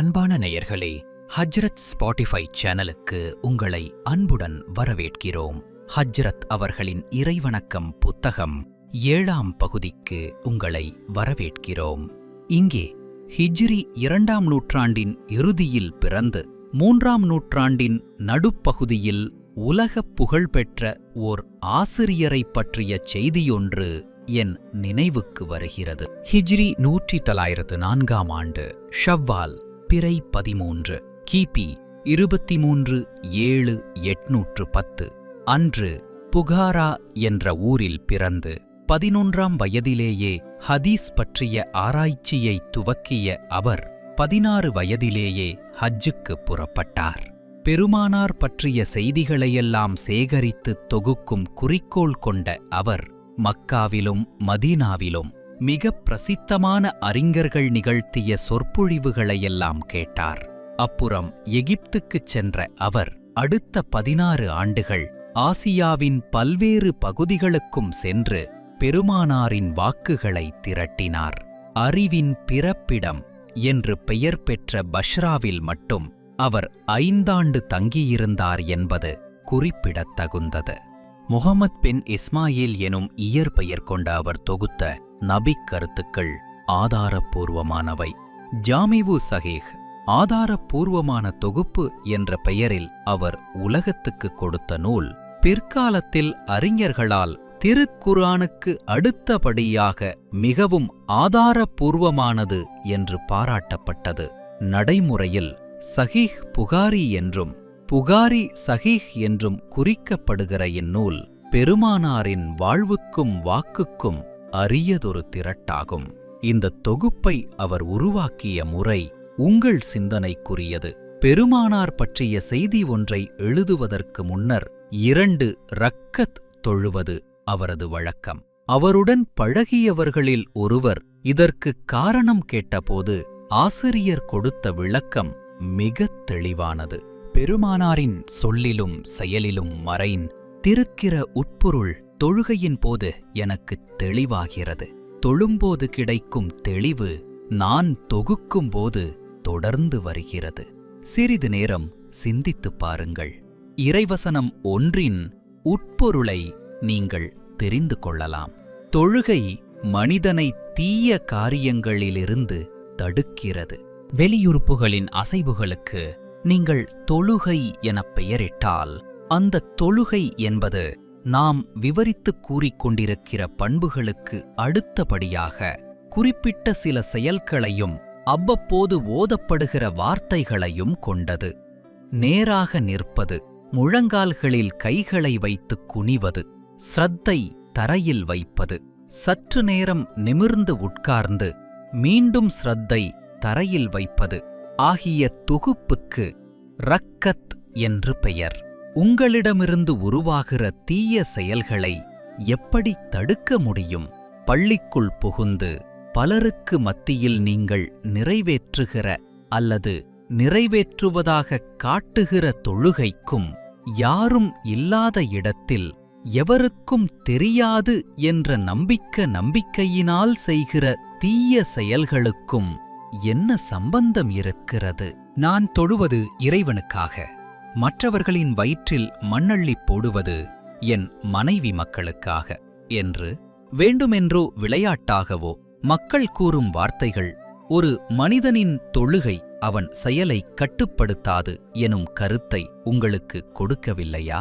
அன்பான நேயர்களே ஹஜ்ரத் ஸ்பாட்டிஃபை சேனலுக்கு உங்களை அன்புடன் வரவேற்கிறோம். ஹஜ்ரத் அவர்களின் இறைவணக்கம் புத்தகம் ஏழாம் பகுதிக்கு உங்களை வரவேற்கிறோம். இங்கே ஹிஜ்ரி இரண்டாம் நூற்றாண்டின் இறுதியில் பிறந்து மூன்றாம் நூற்றாண்டின் நடுப்பகுதியில் உலகப் புகழ்பெற்ற ஓர் ஆசிரியரைப் பற்றிய செய்தியொன்று என் நினைவுக்கு வருகிறது. ஹிஜ்ரி நூற்றி தொள்ளாயிரத்து நான்காம் ஆண்டு ஷவ்வால் பிறை பதிமூன்று கிபி இருபத்தி மூன்று ஏழு எட்நூற்று பத்து. அன்று புகாரா என்ற ஊரில் பிறந்து பதினொன்றாம் வயதிலேயே ஹதீஸ் பற்றிய ஆராய்ச்சியை துவக்கிய அவர் பதினாறு வயதிலேயே ஹஜ்ஜுக்கு புறப்பட்டார். பெருமானார் பற்றிய செய்திகளையெல்லாம் சேகரித்து தொகுக்கும் குறிக்கோள் கொண்ட அவர் மக்காவிலும் மதீனாவிலும் மிக பிரசித்தமான அறிஞர்கள் நிகழ்த்திய சொற்பொழிவுகளையெல்லாம் கேட்டார். அப்புறம் எகிப்துக்குச் சென்ற அவர் அடுத்த பதினாறு ஆண்டுகள் ஆசியாவின் பல்வேறு பகுதிகளுக்கும் சென்று பெருமானாரின் வாக்குகளை திரட்டினார். அறிவின் பிறப்பிடம் என்று பெயர் பெற்ற பஷ்ராவில் மட்டும் அவர் ஐந்தாண்டு தங்கியிருந்தார் என்பது குறிப்பிடத்தகுந்தது. முகமது பின் இஸ்மாயில் எனும் இயற்பெயர் கொண்ட அவர் தொகுத்த நபிக் கருத்துக்கள் ஆதாரப்பூர்வமானவை. ஜாமிவு சஹீஹ் ஆதாரப்பூர்வமான தொகுப்பு என்ற பெயரில் அவர் உலகத்துக்கு கொடுத்த நூல் பிற்காலத்தில் அறிஞர்களால் திருக்குரானுக்கு அடுத்தபடியாக மிகவும் ஆதாரப்பூர்வமானது என்று பாராட்டப்பட்டது. நடைமுறையில் சஹீஹ் புகாரி என்றும் புகாரி சஹீஹ் என்றும் குறிக்கப்படுகிற இந்நூல் பெருமானாரின் வாழ்வுக்கும் வாக்குக்கும் அரியதொரு திரட்டாகும். இந்த தொகுப்பை அவர் உருவாக்கிய முறை உங்கள் சிந்தனைக்குரியது. பெருமானார் பற்றிய செய்தி ஒன்றை எழுதுவதற்கு முன்னர் இரண்டு ரக்கத் தொழுவது அவரது வழக்கம். அவருடன் பழகியவர்களில் ஒருவர் இதற்கு காரணம் கேட்டபோது ஆசிரியர் கொடுத்த விளக்கம் மிகத் தெளிவானது. பெருமானாரின் சொல்லிலும் செயலிலும் மறைன் திருக்கிற உட்பொருள் தொழுகையின் போது எனக்குத் தெளிவாகிறது. தொழும்போது கிடைக்கும் தெளிவு நான் தொகுக்கும் போது தொடர்ந்து வருகிறது. சிறிது நேரம் சிந்தித்துப் பாருங்கள். இறைவசனம் ஒன்றின் உட்பொருளை நீங்கள் தெரிந்து கொள்ளலாம். தொழுகை மனிதனை தீய காரியங்களிலிருந்து தடுக்கிறது. வெளியுறுப்புகளின் அசைவுகளுக்கு நீங்கள் தொழுகை எனப் பெயரிட்டால் அந்த தொழுகை என்பது நாம் விவரித்துக் கூறிக்கொண்டிருக்கிற பண்புகளுக்கு அடுத்தபடியாக குறிப்பிட்ட சில செயல்களையும் அவ்வப்போது ஓதப்படுகிற வார்த்தைகளையும் கொண்டது. நேராக நிற்பது முழங்கால்களில் கைகளை வைத்துக் குனிவது ஸ்ரத்தை தரையில் வைப்பது. சற்று நேரம் நிமிர்ந்து உட்கார்ந்து மீண்டும் ஸ்ரத்தை தரையில் வைப்பது. ஆகிய தொகுப்புக்கு ரக்கத் என்று பெயர். உங்களிடமிருந்து உருவாகிற தீய செயல்களை எப்படி தடுக்க முடியும்? பள்ளிக்குள் புகுந்து பலருக்கு மத்தியில் நீங்கள் நிறைவேற்றுகிற அல்லது நிறைவேற்றுவதாக காட்டுகிற தொழுகைக்கும் யாரும் இல்லாத இடத்தில் எவருக்கும் தெரியாது என்ற நம்பிக்க நம்பிக்கையினால் செய்கிற தீய செயல்களுக்கும் என்ன சம்பந்தம் இருக்கிறது? நான் தொழுவது இறைவனுக்காக. மற்றவர்களின் வயிற்றில் மண்ணள்ளி போடுவது என் மனைவி மக்களுக்காக என்று வேண்டுமென்றோ விளையாட்டாகவோ மக்கள் கூறும் வார்த்தைகள் ஒரு மனிதனின் தொழுகை அவன் செயலை கட்டுப்படுத்தாது எனும் கருத்தை உங்களுக்கு கொடுக்கவில்லையா?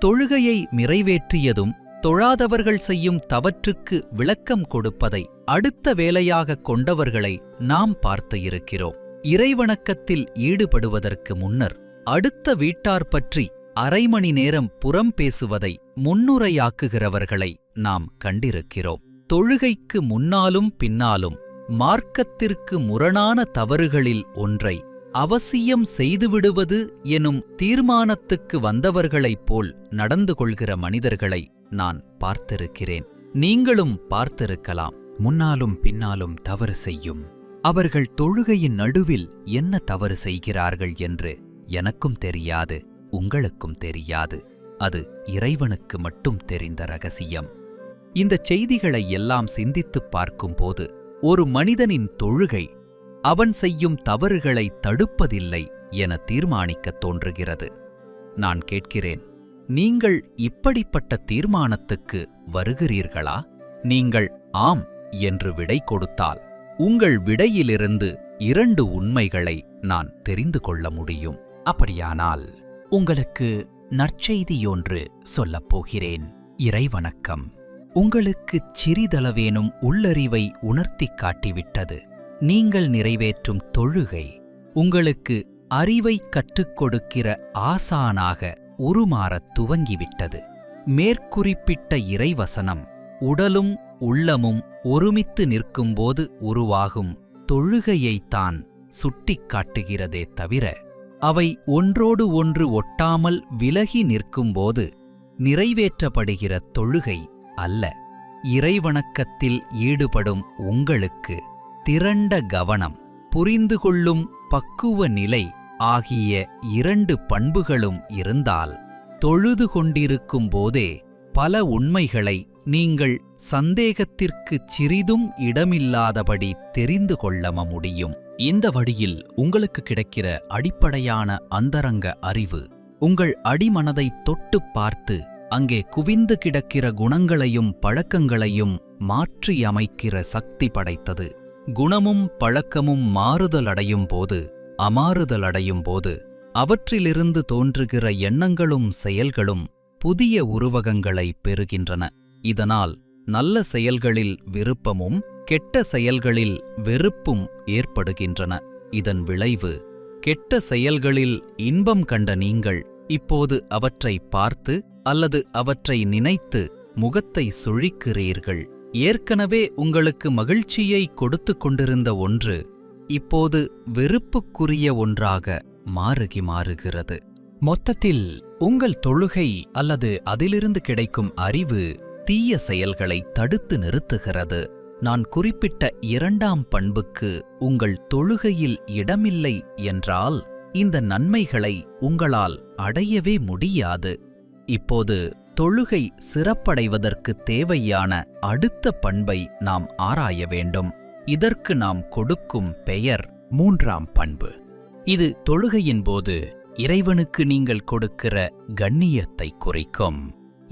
தொழுகையை நிறைவேற்றியதும் தொழாதவர்கள் செய்யும் தவற்றுக்கு விளக்கம் கொடுப்பதை அடுத்த வேலையாக கொண்டவர்களை நாம் பார்த்து இருக்கிறோம். இறைவணக்கத்தில் ஈடுபடுவதற்கு முன்னர் அடுத்த வீட்டார் பற்றி அரை மணி நேரம் புறம் பேசுவதை முன்னுரையாக்குகிறவர்களை நாம் கண்டிருக்கிறோம். தொழுகைக்கு முன்னாலும் பின்னாலும் மார்க்கத்திற்கு முரணான தவறுகளில் ஒன்றை அவசியம் செய்துவிடுவது எனும் தீர்மானத்துக்கு வந்தவர்களைப் போல் நடந்து கொள்கிற மனிதர்களை நான் பார்த்திருக்கிறேன். நீங்களும் பார்த்திருக்கலாம். முன்னாலும் பின்னாலும் தவறு செய்யும். அவர்கள் தொழுகையின் நடுவில் என்ன தவறு செய்கிறார்கள் என்று எனக்கும் தெரியாது உங்களுக்கும் தெரியாது. அது இறைவனுக்கு மட்டும் தெரிந்த ரகசியம். இந்த செய்திகளை எல்லாம் சிந்தித்துப் பார்க்கும்போது ஒரு மனிதனின் தொழுகை அவன் செய்யும் தவறுகளை தடுப்பதில்லை என தீர்மானிக்கத் தோன்றுகிறது. நான் கேட்கிறேன் நீங்கள் இப்படிப்பட்ட தீர்மானத்துக்கு வருகிறீர்களா? நீங்கள் ஆம் என்று விடை கொடுத்தால் உங்கள் விடையிலிருந்து இரண்டு உண்மைகளை நான் தெரிந்து கொள்ள முடியும். அப்படியானால் உங்களுக்கு நற்செய்தியொன்று சொல்லப் போகிறேன். இறைவணக்கம். உங்களுக்குச் சிறிதளவேனும் உள்ளறிவை உணர்த்திக் காட்டிவிட்டது. நீங்கள் நிறைவேற்றும் தொழுகை உங்களுக்கு அறிவை கற்றுக் கொடுக்கிற ஆசானாக உருமாறத் துவங்கிவிட்டது. மேற்குறிப்பிட்ட இறைவசனம் உடலும் உள்ளமும் ஒருமித்து நிற்கும்போது உருவாகும் தொழுகையைத்தான் சுட்டிக்காட்டுகிறதே தவிர அவை ஒன்றோடு ஒன்று ஒட்டாமல் விலகி நிற்கும்போது நிறைவேற்றப்படுகிற தொழுகை அல்ல. இறைவணக்கத்தில் ஈடுபடும் உங்களுக்கு திரண்ட கவனம் புரிந்து கொள்ளும் பக்குவ நிலை ஆகிய இரண்டு பண்புகளும் இருந்தால் தொழுது கொண்டிருக்கும் போதே பல உண்மைகளை நீங்கள் சந்தேகத்திற்குச் சிறிதும் இடமில்லாதபடி தெரிந்து கொள்ளம முடியும். இந்த வழியில் உங்களுக்கு கிடைக்கிற அடிப்படையான அந்தரங்க அறிவு உங்கள் அடிமனதை தொட்டுப் பார்த்து அங்கே குவிந்து கிடக்கிற குணங்களையும் பழக்கங்களையும் மாற்றியமைக்கிற சக்தி படைத்தது. குணமும் பழக்கமும் மாறுதலடையும் போது அமாறுதலடையும் போது அவற்றிலிருந்து தோன்றுகிற எண்ணங்களும் செயல்களும் புதிய உருவகங்களை பெறுகின்றன. இதனால் நல்ல செயல்களில் விருப்பமும் கெட்ட செயல்களில் வெறுப்பும் ஏற்படுகின்றன. இதன் விளைவு கெட்ட செயல்களில் இன்பம் கண்ட நீங்கள் இப்போது அவற்றை பார்த்து அல்லது அவற்றை நினைத்து முகத்தை சுழிக்கிறீர்கள். ஏற்கனவே உங்களுக்கு மகிழ்ச்சியை கொடுத்து கொண்டிருந்த ஒன்று இப்போது வெறுப்புக்குரிய ஒன்றாக மாறுகி மாறுகிறது. மொத்தத்தில் உங்கள் தொழுகை அல்லது அதிலிருந்து கிடைக்கும் அறிவு தீய செயல்களை தடுத்து நிறுத்துகிறது. நான் குறிப்பிட்ட இரண்டாம் பண்புக்கு உங்கள் தொழுகையில் இடமில்லை என்றால் இந்த நன்மைகளை உங்களால் அடையவே முடியாது. இப்போது தொழுகை சிறப்படைவதற்கு தேவையான அடுத்த பண்பை நாம் ஆராய வேண்டும். இதற்கு நாம் கொடுக்கும் பெயர் மூன்றாம் பண்பு. இது தொழுகையின் போது இறைவனுக்கு நீங்கள் கொடுக்கிற கண்ணியத்தை குறிக்கும்.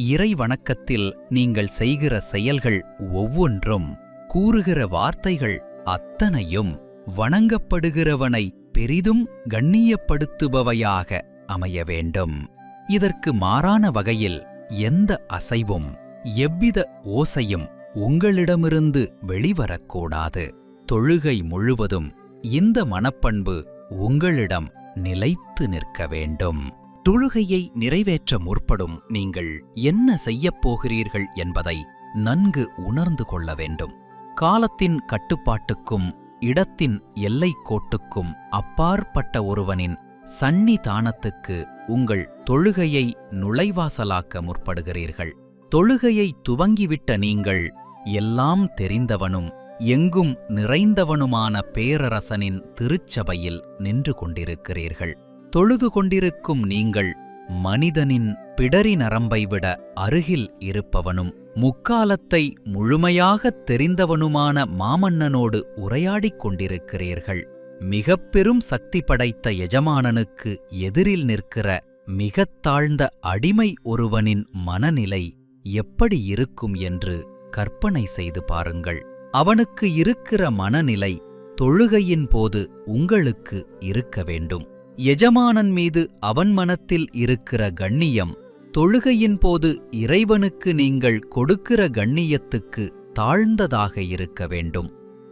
இறை வணக்கத்தில் நீங்கள் செய்கிற செயல்கள் ஒவ்வொன்றும் கூறுகிற வார்த்தைகள் அத்தனையும் வணங்கப்படுகிறவனை பெரிதும் கண்ணியப்படுத்துபவையாக அமைய வேண்டும். இதற்கு மாறான வகையில் எந்த அசைவும் எவ்வித ஓசையும் உங்களிடமிருந்து வெளிவரக்கூடாது. தொழுகை முழுவதும் இந்த மனப்பண்பு உங்களிடம் நிலைத்து நிற்க வேண்டும். தொழுகையை நிறைவேற்ற முற்படும் நீங்கள் என்ன செய்யப் போகிறீர்கள் என்பதை நன்கு உணர்ந்து கொள்ள வேண்டும். காலத்தின் கட்டுப்பாட்டுக்கும் இடத்தின் எல்லைக் கோட்டுக்கும் அப்பாற்பட்ட ஒருவனின் சன்னிதானத்துக்கு உங்கள் தொழுகையை நுழைவாசலாக்க முற்படுகிறீர்கள். தொழுகையை துவங்கிவிட்ட நீங்கள் எல்லாம் தெரிந்தவனும் எங்கும் நிறைந்தவனுமான பேரரசனின் திருச்சபையில் நின்று கொண்டிருக்கிறீர்கள். தொழுது கொண்டிருக்கும் நீங்கள் மனிதனின் பிடரி நரம்பை விட அருகில் இருப்பவனும் முக்காலத்தை முழுமையாகத் தெரிந்தவனுமான மாமன்னனோடு உரையாடிக் கொண்டிருக்கிறீர்கள். மிகப்பெரும் சக்தி படைத்த எஜமானனுக்கு எதிரில் நிற்கிற மிகத் தாழ்ந்த அடிமை ஒருவனின் மனநிலை எப்படி இருக்கும் என்று கற்பனை செய்து பாருங்கள். அவனுக்கு இருக்கிற மனநிலை தொழுகையின் போது உங்களுக்கு இருக்க வேண்டும். எஜமானன் மீது அவன் மனத்தில் இருக்கிற கண்ணியம் தொழுகையின் போது இறைவனுக்கு நீங்கள் கொடுக்கிற கண்ணியத்துக்கு தாழ்ந்ததாக இருக்க வேண்டும்.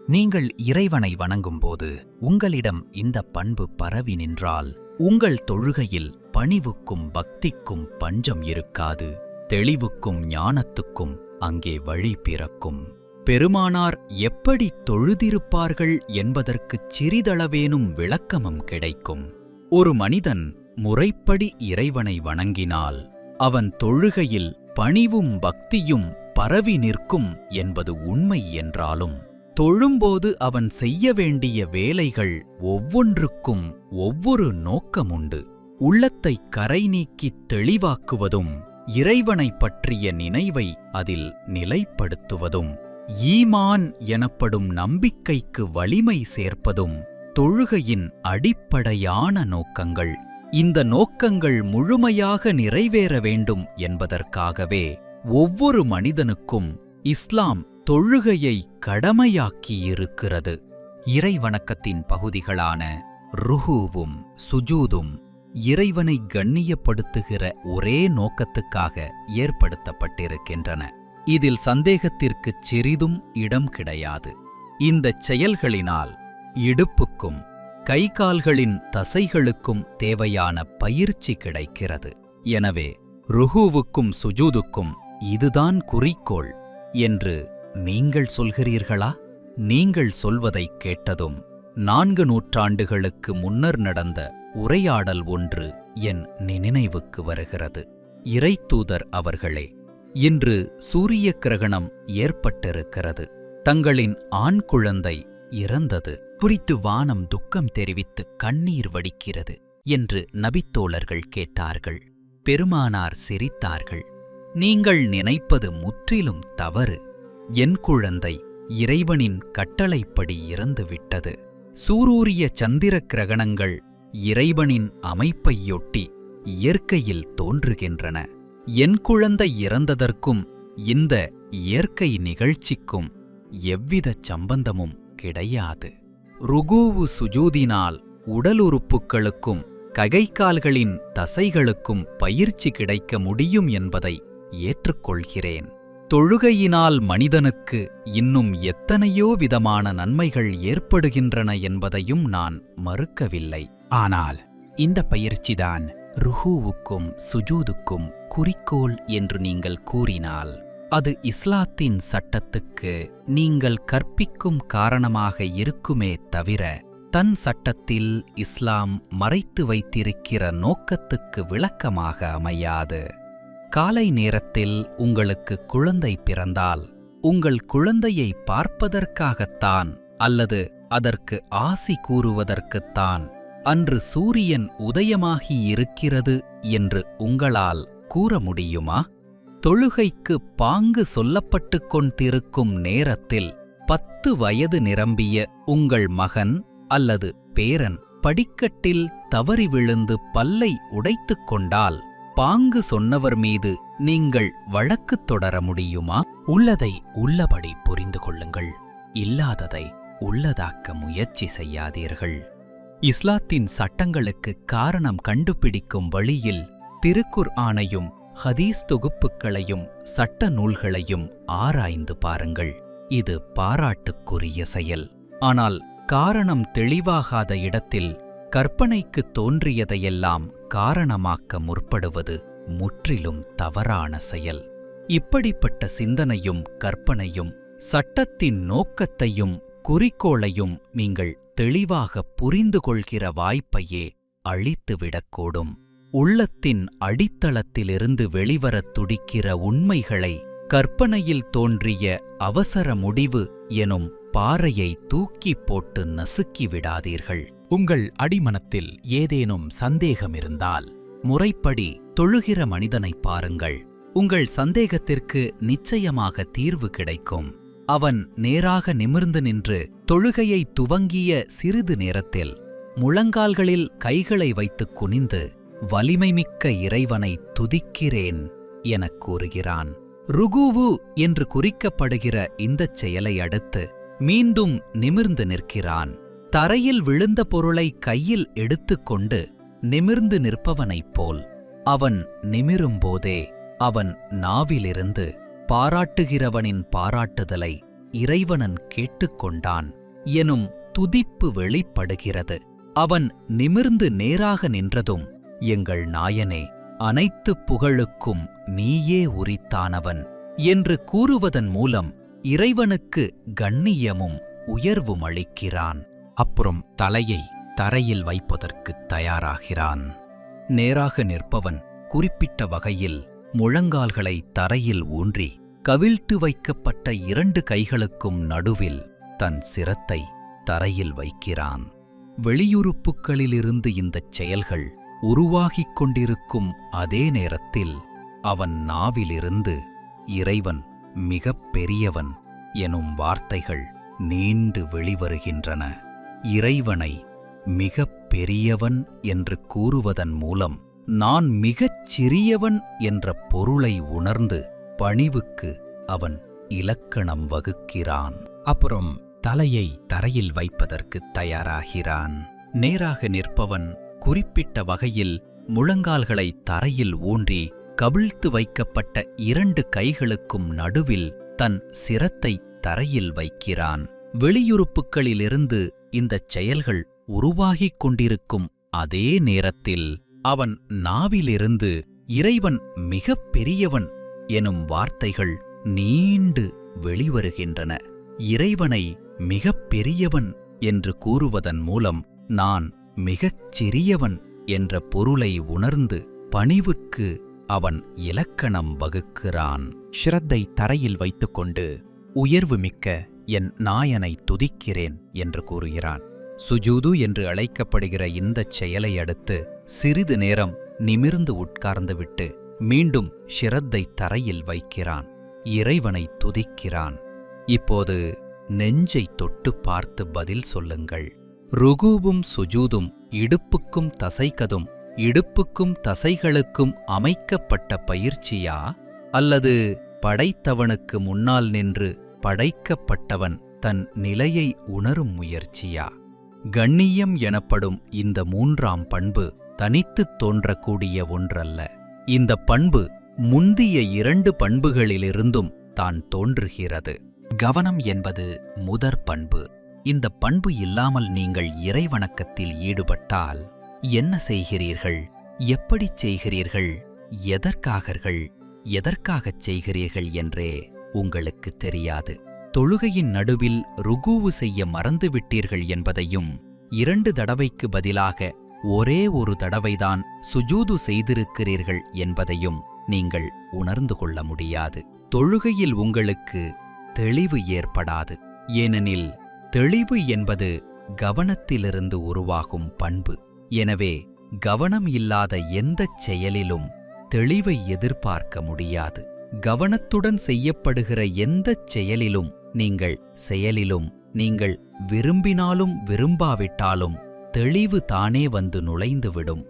நீங்கள் இறைவனை வணங்கும்போது உங்களிடம் இந்த பண்பு பரவி நின்றால் உங்கள் தொழுகையில் பணிவுக்கும் பக்திக்கும் பஞ்சம் இருக்காது தெளிவுக்கும் ஞானத்துக்கும் அங்கே வழி பிறக்கும். பெருமானார் எப்படி தொழுதிருப்பார்கள் என்பதற்குச் சிறிதளவேனும் விளக்கமும் கிடைக்கும். ஒரு மனிதன் முறைப்படி இறைவனை வணங்கினால் அவன் தொழுகையில் பணிவும் பக்தியும் பரவி நிற்கும் என்பது உண்மை என்றாலும் தொழும்போது அவன் செய்ய வேண்டிய வேலைகள் ஒவ்வொன்றுக்கும் ஒவ்வொரு நோக்கமுண்டு. உள்ளத்தை கரை நீக்கித் தெளிவாக்குவதும் இறைவனைப் பற்றிய நினைவை அதில் நிலைப்படுத்துவதும் ஈமான் எனப்படும் நம்பிக்கைக்கு வலிமை சேர்ப்பதும் தொழுகையின் அடிப்படையான நோக்கங்கள். இந்த நோக்கங்கள் முழுமையாக நிறைவேற வேண்டும் என்பதற்காகவே ஒவ்வொரு மனிதனுக்கும் இஸ்லாம் தொழுகையை கடமையாக்கியிருக்கிறது. இறைவணக்கத்தின் பகுதிகளான ருஹூவும் சுஜூதும் இறைவனை கண்ணியப்படுத்துகிற ஒரே நோக்கத்துக்காக ஏற்படுத்தப்பட்டிருக்கின்றன. இதில் சந்தேகத்திற்குச் சிறிதும் இடம் கிடையாது. இந்தச் செயல்களினால் இடுப்புக்கும் கை கால்களின் தசைகளுக்கும் தேவையான பயிற்சி கிடைக்கிறது. எனவே ருஹூவுக்கும் சுஜூதுக்கும் இதுதான் குறிக்கோள் என்று நீங்கள் சொல்கிறீர்களா? நீங்கள் சொல்வதைக் கேட்டதும் நான்கு நூற்றாண்டுகளுக்கு முன்னர் நடந்த உரையாடல் ஒன்று என் நினைவுக்கு வருகிறது. இறைத்தூதர் அவர்களே இன்று சூரிய கிரகணம் ஏற்பட்டிருக்கிறது. தங்களின் ஆண் குழந்தை இறந்தது. குறித்து வானம் துக்கம் தெரிவித்து கண்ணீர் வடிக்கிறது என்று நபித்தோழர்கள் கேட்டார்கள். பெருமானார் சிரித்தார்கள். நீங்கள் நினைப்பது முற்றிலும் தவறு. என் குழந்தை இறைவனின் கட்டளைப்படி இறந்துவிட்டது. சூரூரிய சந்திர கிரகணங்கள் இறைவனின் அமைப்பையொட்டி இயற்கையில் தோன்றுகின்றன. என் குழந்தை இறந்ததற்கும் இந்த இயற்கை நிகழ்ச்சிக்கும் எவ்வித சம்பந்தமும் கிடையாது. ருகூவு சுஜூதினால் உடல் உறுப்புகளுக்கும் ககைக்கால்களின் தசைகளுக்கும் பயிற்சி கிடைக்க முடியும் என்பதை ஏற்றுக்கொள்கிறேன். தொழுகையினால் மனிதனுக்கு இன்னும் எத்தனையோ விதமான நன்மைகள் ஏற்படுகின்றன என்பதையும் நான் மறுக்கவில்லை. ஆனால் இந்த பயிற்சிதான் ருஹூவுக்கும் சுஜூதுக்கும் குறிக்கோள் என்று நீங்கள் கூறினால் அது இஸ்லாத்தின் சட்டத்துக்கு நீங்கள் கற்பிக்கும் காரணமாக இருக்குமே தவிர தன் சட்டத்தில் இஸ்லாம் மறைத்து வைத்திருக்கிற நோக்கத்துக்கு விளக்கமாக அமையாது. காலை நேரத்தில் உங்களுக்கு குழந்தை பிறந்தால் உங்கள் குழந்தையை பார்ப்பதற்காகத்தான் அல்லது அதற்கு ஆசி கூறுவதற்குத்தான் அன்று சூரியன் உதயமாகி இருக்கிறது என்று உங்களால் கூற முடியுமா? தொழுகைக்கு பாங்கு சொல்லப்பட்டுக் கொண்டிருக்கும் நேரத்தில் பத்து வயது நிரம்பிய உங்கள் மகன் அல்லது பேரன் படிக்கட்டில் தவறி விழுந்து பல்லை உடைத்துக் கொண்டால் பாங்கு சொன்னவர் மீது நீங்கள் வழக்கு தொடர முடியுமா? உள்ளதை உள்ளபடி புரிந்து கொள்ளுங்கள். இல்லாததை உள்ளதாக்க முயற்சி செய்யாதீர்கள். இஸ்லாத்தின் சட்டங்களுக்கு காரணம் கண்டுபிடிக்கும் வழியில் திருக்குர் ஆணையும் ஹதீஸ் தொகுப்புகளையும் சட்ட நூல்களையும் ஆராய்ந்து பாருங்கள். இது பாராட்டுக்குரிய செயல். ஆனால் காரணம் தெளிவாகாத இடத்தில் கற்பனைக்கு தோன்றியதையெல்லாம் காரணமாக்க முற்படுவது முற்றிலும் தவறான செயல். இப்படிப்பட்ட சிந்தனையும் கற்பனையும் சட்டத்தின் நோக்கத்தையும் குறிக்கோளையும் நீங்கள் தெளிவாக புரிந்து கொள்கிற வாய்ப்பையே அழித்துவிடக்கூடும். உள்ளத்தின் அடித்தளத்திலிருந்து வெளிவரத் துடிக்கிற உண்மைகளை கற்பனையில் தோன்றிய அவசர முடிவு எனும் பாறையை தூக்கிப் போட்டு நசுக்கி விடாதீர்கள் உங்கள் அடிமனத்தில் ஏதேனும் சந்தேகமிருந்தால் முறைப்படி தொழுகிற மனிதனைப் பாருங்கள். உங்கள் சந்தேகத்திற்கு நிச்சயமாக தீர்வு கிடைக்கும். அவன் நேராக நிமிர்ந்து நின்று தொழுகையை துவங்கிய சிறிது நேரத்தில் முழங்கால்களில் கைகளை வைத்துக் குனிந்து வலிமைமிக்க இறைவனை துதிக்கிறேன் எனக் கூறுகிறான். ருகுவு என்று குறிக்கப்படுகிற இந்தச் செயலை அடுத்து மீண்டும் நிமிர்ந்து நிற்கிறான். தரையில் விழுந்த பொருளை கையில் எடுத்துக்கொண்டு நிமிர்ந்து நிற்பவனைப் போல் அவன் நிமிரும்போதே அவன் நாவிலிருந்து பாராட்டுகிறவனின் பாராட்டுதலை இறைவனன் கேட்டுக்கொண்டான் எனும் துதிப்பு வெளிப்படுகிறது. அவன் நிமிர்ந்து நேராக நின்றதும் எங்கள் நாயனே அனைத்து புகழுக்கும் நீயே உரித்தானவன் என்று கூறுவதன் மூலம் இறைவனுக்கு கண்ணியமும் உயர்வும் அளிக்கிறான். அப்புறம் தலையை தரையில் வைப்பதற்குத் தயாராகிறான். நேராக நிற்பவன் குறிப்பிட்ட வகையில் முழங்கால்களை தரையில் ஊன்றி கவிழ்த்து வைக்கப்பட்ட இரண்டு கைகளுக்கும் நடுவில் தன் சிரத்தை தரையில் வைக்கிறான். வெளியுறுப்புகளிலிருந்து இந்தச் செயல்கள் உருவாகிக் கொண்டிருக்கும் அதே நேரத்தில் அவன் நாவிலிருந்து இறைவன் மிகப் பெரியவன் எனும் வார்த்தைகள் நீண்டு வெளிவருகின்றன. இறைவனை மிகப் பெரியவன் என்று கூறுவதன் மூலம் நான் மிகச் சிறியவன் என்ற பொருளை உணர்ந்து பணிவுக்கு அவன் இலக்கணம் வகுக்கிறான். அப்புறம் தலையை தரையில் வைப்பதற்கு தயாராகிறான். நேராக நிற்பவன் குறிப்பிட்ட வகையில் முழங்கால்களை தரையில் ஊன்றி கவிழ்த்து வைக்கப்பட்ட இரண்டு கைகளுக்கும் நடுவில் தன் சிரத்தை தரையில் வைக்கிறான். வெளியுறுப்புகளிலிருந்து இந்தச் செயல்கள் உருவாகிக் கொண்டிருக்கும் அதே நேரத்தில் அவன் நாவிலிருந்து இறைவன் மிகப் பெரியவன் எனும் வார்த்தைகள் நீண்டு வெளிவருகின்றன. இறைவனை மிகப் பெரியவன் என்று கூறுவதன் மூலம் நான் மிகச் சிறியவன் என்ற பொருளை உணர்ந்து பணிவுக்கு அவன் இலக்கணம் வகுக்கிறான். ஸ்ரத்தை தரையில் வைத்துக்கொண்டு உயர்வு மிக்க என் நாயனை துதிக்கிறேன் என்று கூறுகிறான். சுஜூது என்று அழைக்கப்படுகிற இந்தச் செயலை அடுத்து சிறிது நேரம் நிமிர்ந்து உட்கார்ந்துவிட்டு மீண்டும் ஷிரத்தை தரையில் வைக்கிறான். இறைவனை துதிக்கிறான். இப்போது நெஞ்சை தொட்டு பார்த்து பதில் சொல்லுங்கள். ருகூவும் சுஜூதும் இடுப்புக்கும் தசைக்கதும் இடுப்புக்கும் தசைகளுக்கும் அமைக்கப்பட்ட பயிற்சியா? அல்லது படைத்தவனுக்கு முன்னால் நின்று படைக்கப்பட்டவன் தன் நிலையை உணரும் முயற்சியா? கண்ணியம் எனப்படும் இந்த மூன்றாம் பண்பு தனித்துத் தோன்றக்கூடிய ஒன்றல்ல. இந்த பண்பு முந்திய இரண்டு பண்புகளிலிருந்தும் தான் தோன்றுகிறது. கவனம் என்பது முதற் பண்பு. இந்த பண்பு இல்லாமல் நீங்கள் இறைவணக்கத்தில் ஈடுபட்டால் என்ன செய்கிறீர்கள்? எப்படிச் செய்கிறீர்கள்? எதற்காகர்கள்? எதற்காகச் செய்கிறீர்கள் என்றே உங்களுக்கு தெரியாது. தொழுகையின் நடுவில் ருகூவு செய்ய மறந்துவிட்டீர்கள் என்பதையும் இரண்டு தடவைக்கு பதிலாக ஒரே ஒரு தடவைதான் சுஜூது செய்திருக்கிறீர்கள் என்பதையும் நீங்கள் உணர்ந்து கொள்ள முடியாது. தொழுகையில் உங்களுக்கு தெளிவு ஏற்படாது. ஏனெனில் தெளிவு என்பது கவனத்திலிருந்து உருவாகும் பண்பு. எனவே கவனம் இல்லாத எந்தச் செயலிலும் தெளிவை எதிர்பார்க்க முடியாது. கவனத்துடன் செய்யப்படுகிற எந்தச் செயலிலும் நீங்கள் செயலிலும் நீங்கள் விரும்பினாலும் விரும்பாவிட்டாலும் தெளிவு தானே வந்து நுழைந்துவிடும்.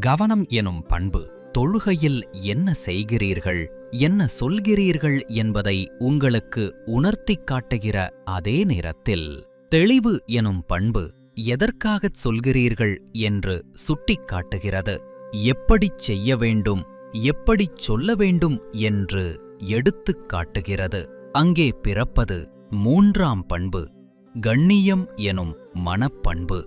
கவனம் எனும் பண்பு தொழுகையில் என்ன செய்கிறீர்கள் என்ன சொல்கிறீர்கள் என்பதை உங்களுக்கு உணர்த்திக் காட்டுகிற அதே நேரத்தில் தெளிவு எனும் பண்பு எதற்காகச் சொல்கிறீர்கள் என்று சுட்டிக்காட்டுகிறது. எப்படிச் செய்ய வேண்டும் எப்படிச் சொல்ல வேண்டும் என்று எடுத்துக் காட்டுகிறது. அங்கே பிறப்பது மூன்றாம் பண்பு கண்ணியம் எனும் மனப்பண்பு.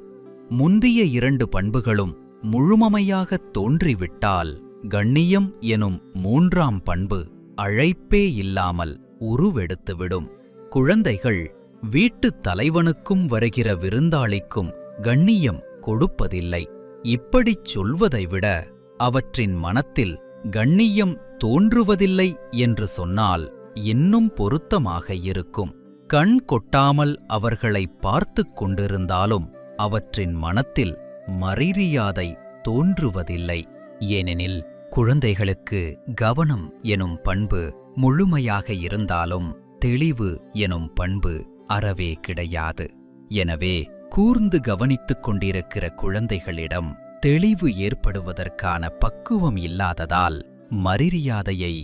முந்திய இரண்டு பண்புகளும் முழுமமையாகத் தோன்றிவிட்டால் கண்ணியம் எனும் மூன்றாம் பண்பு அழைப்பே இல்லாமல் உருவெடுத்துவிடும். குழந்தைகள் வீட்டுத் தலைவனுக்கும் வருகிற விருந்தாளிக்கும் கண்ணியம் கொடுப்பதில்லை. இப்படிச் சொல்வதை விட அவற்றின் மனத்தில் கண்ணியம் தோன்றுவதில்லை என்று சொன்னால் இன்னும் பொருத்தமாக இருக்கும். கண் கொட்டாமல் அவர்களை பார்த்துக் கொண்டிருந்தாலும் அவற்றின் மனத்தில் மரியாதை தோன்றுவதில்லை. ஏனெனில் குழந்தைகளுக்கு கவனம் எனும் பண்பு முழுமையாக இருந்தாலும் தெளிவு எனும் பண்பு அறவே கிடையாது. எனவே கூர்ந்து கவனித்துக் கொண்டிருக்கிற குழந்தைகளிடம் தெளிவு ஏற்படுவதற்கான பக்குவம் இல்லாததால் மரியாதையை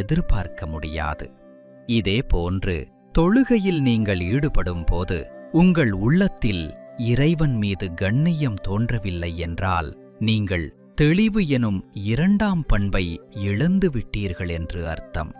எதிர்பார்க்க முடியாது. இதே போன்று தொழுகையில் நீங்கள் ஈடுபடும் போது உங்கள் உள்ளத்தில் இறைவன் மீது கண்ணியம் தோன்றவில்லை என்றால் நீங்கள் தெளிவு எனும் இரண்டாம் பண்பை இழந்து விட்டீர்கள் என்று அர்த்தம்.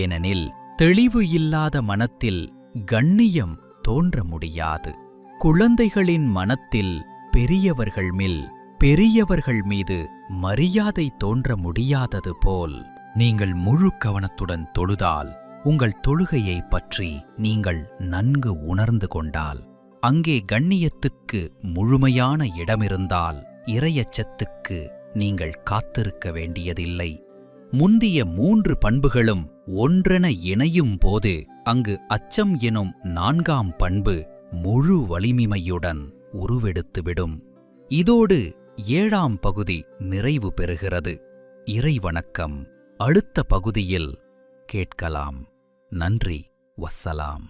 ஏனெனில் தெளிவு இல்லாத மனத்தில் கண்ணியம் தோன்ற முடியாது. குழந்தைகளின் மனத்தில் பெரியவர்கள் மேல் பெரியவர்கள் மீது மரியாதை தோன்ற முடியாதது போல் நீங்கள் முழு கவனத்துடன் தொழுதால் உங்கள் தொழுகையைப் பற்றி நீங்கள் நன்கு உணர்ந்து கொண்டால் அங்கே கண்ணியத்துக்கு முழுமையான இடமிருந்தால் இரையச்சத்துக்கு நீங்கள் காத்திருக்க வேண்டியதில்லை. முந்திய மூன்று பண்புகளும் ஒன்றென இணையும் போது அங்கு அச்சம் எனும் நான்காம் பண்பு முழு வலிமையுடன் உருவெடுத்துவிடும். இதோடு ஏழாம் பகுதி நிறைவு பெறுகிறது. இறைவணக்கம். அடுத்த பகுதியில் கேட்கலாம். நன்றி. வஸ்ஸலாம்